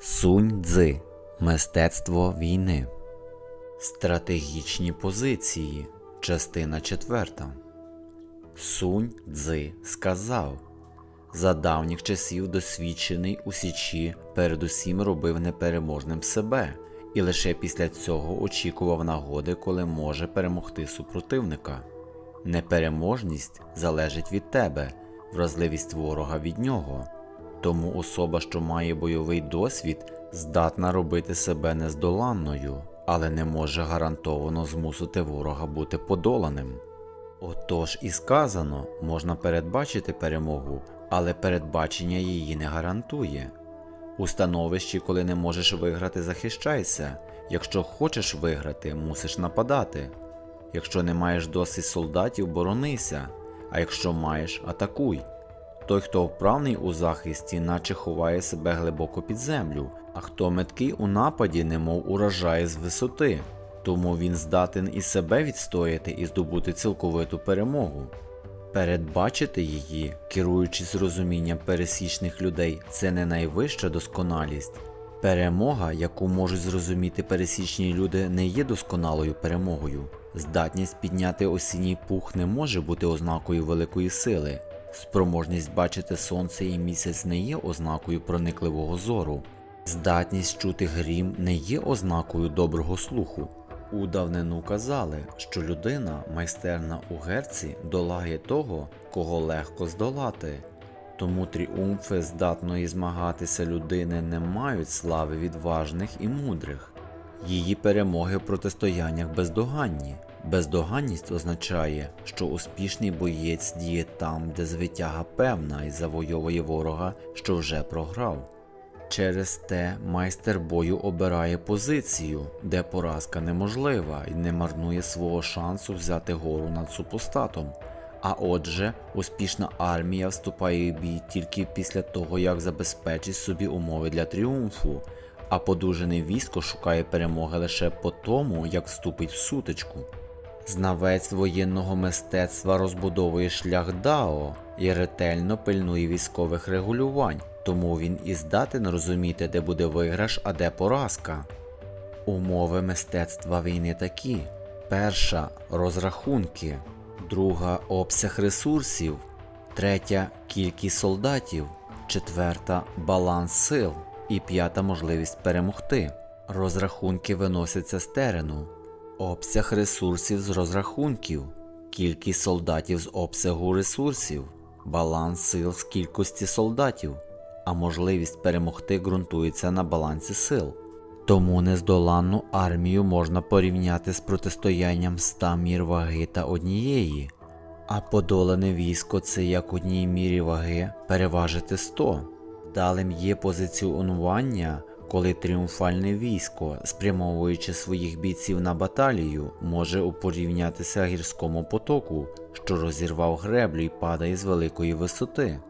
Сунь Цзи Мистецтво війни. Стратегічні позиції. Частина 4. Сунь Цзи сказав За давніх часів досвідчений у січі передусім робив непереможним себе, і лише після цього очікував нагоди, коли може перемогти супротивника. Непереможність залежить від тебе, вразливість ворога від нього. Тому особа, що має бойовий досвід, здатна робити себе нездоланною, але не може гарантовано змусити ворога бути подоланим. Отож і сказано, можна передбачити перемогу, але передбачення її не гарантує. У становищі, коли не можеш виграти, захищайся. Якщо хочеш виграти, мусиш нападати. Якщо не маєш досить солдатів, боронися, а якщо маєш, атакуй. Той, хто вправний у захисті, наче ховає себе глибоко під землю, а хто меткий у нападі, немов урожає з висоти, тому він здатен і себе відстояти і здобути цілковиту перемогу. Передбачити її, керуючись розумінням пересічних людей, це не найвища досконалість. Перемога, яку можуть зрозуміти пересічні люди, не є досконалою перемогою. Здатність підняти осінній пух не може бути ознакою великої сили. Спроможність бачити сонце і місяць не є ознакою проникливого зору. Здатність чути грім не є ознакою доброго слуху. У давнину казали, що людина, майстерна у герці, долає того, кого легко здолати. Тому тріумфи здатної змагатися людини не мають слави відважних і мудрих. Її перемоги в протистояннях бездоганні. Бездоганність означає, що успішний боєць діє там, де звитяга певна і завойовує ворога, що вже програв. Через те майстер бою обирає позицію, де поразка неможлива і не марнує свого шансу взяти гору над супостатом. А отже, успішна армія вступає в бій тільки після того, як забезпечить собі умови для тріумфу, а подужене військо шукає перемоги лише по тому, як вступить в сутичку. Знавець воєнного мистецтва розбудовує шлях Дао і ретельно пильнує військових регулювань, тому він і здатен розуміти, де буде виграш, а де поразка. Умови мистецтва війни такі: перша розрахунки, друга обсяг ресурсів, третя кількість солдатів, четверта баланс сил. І п'ята можливість перемогти. Розрахунки виносяться з терену, обсяг ресурсів з розрахунків, кількість солдатів з обсягу ресурсів, баланс сил з кількості солдатів, а можливість перемогти ґрунтується на балансі сил. Тому нездоланну армію можна порівняти з протистоянням ста мір ваги та однієї, а подолане військо це як одній мірі ваги переважити 100. Далим є позиціонування, коли тріумфальне військо, спрямовуючи своїх бійців на баталію, може упорівнятися гірському потоку, що розірвав греблю і падає з великої висоти.